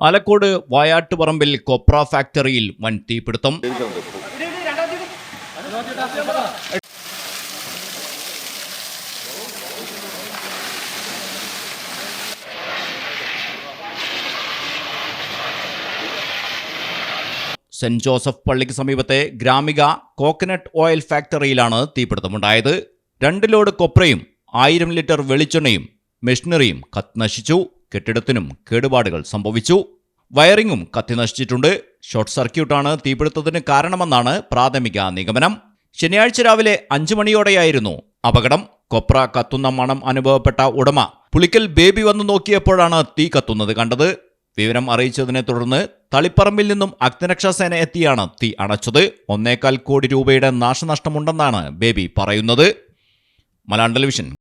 ആലക്കോട് വായാട്ടുപറമ്പിൽ കൊപ്ര ഫാക്ടറിയിൽ വൻ തീപിടുത്തം. സെന്റ് ജോസഫ് പള്ളിക്ക് സമീപത്തെ ഗ്രാമിക കോക്കനട്ട് ഓയിൽ ഫാക്ടറിയിലാണ് തീപിടുത്തമുണ്ടായത്. രണ്ട് ലോഡ് കൊപ്രയും ആയിരം ലിറ്റർ വെളിച്ചെണ്ണയും മെഷീനറിയും കത്തിനശിച്ചു കെട്ടിടത്തിനും കേടുപാടുകൾ സംഭവിച്ചു. വയറിങ്ങും കത്തിനശിച്ചിട്ടുണ്ട് ഷോർട്ട് സർക്യൂട്ടാണ് തീപിടുത്തത്തിന് കാരണമെന്നാണ് പ്രാഥമിക നിഗമനം. ശനിയാഴ്ച രാവിലെ അഞ്ചു മണിയോടെയായിരുന്നു അപകടം. കൊപ്ര കത്തുന്ന മണം അനുഭവപ്പെട്ട ഉടമ പുളിക്കൽ ബേബി വന്നു നോക്കിയപ്പോഴാണ് തീ കത്തുന്നത് കണ്ടത്. വിവരം അറിയിച്ചതിനെ തുടർന്ന് തളിപ്പറമ്പിൽ നിന്നും അഗ്നിരക്ഷാസേന എത്തിയാണ് തീ അണച്ചത്. ഒന്നേകാൽ കോടി രൂപയുടെ നാശനഷ്ടമുണ്ടെന്നാണ് ബേബി പറയുന്നത്. മലയാളം ടെലിവിഷൻ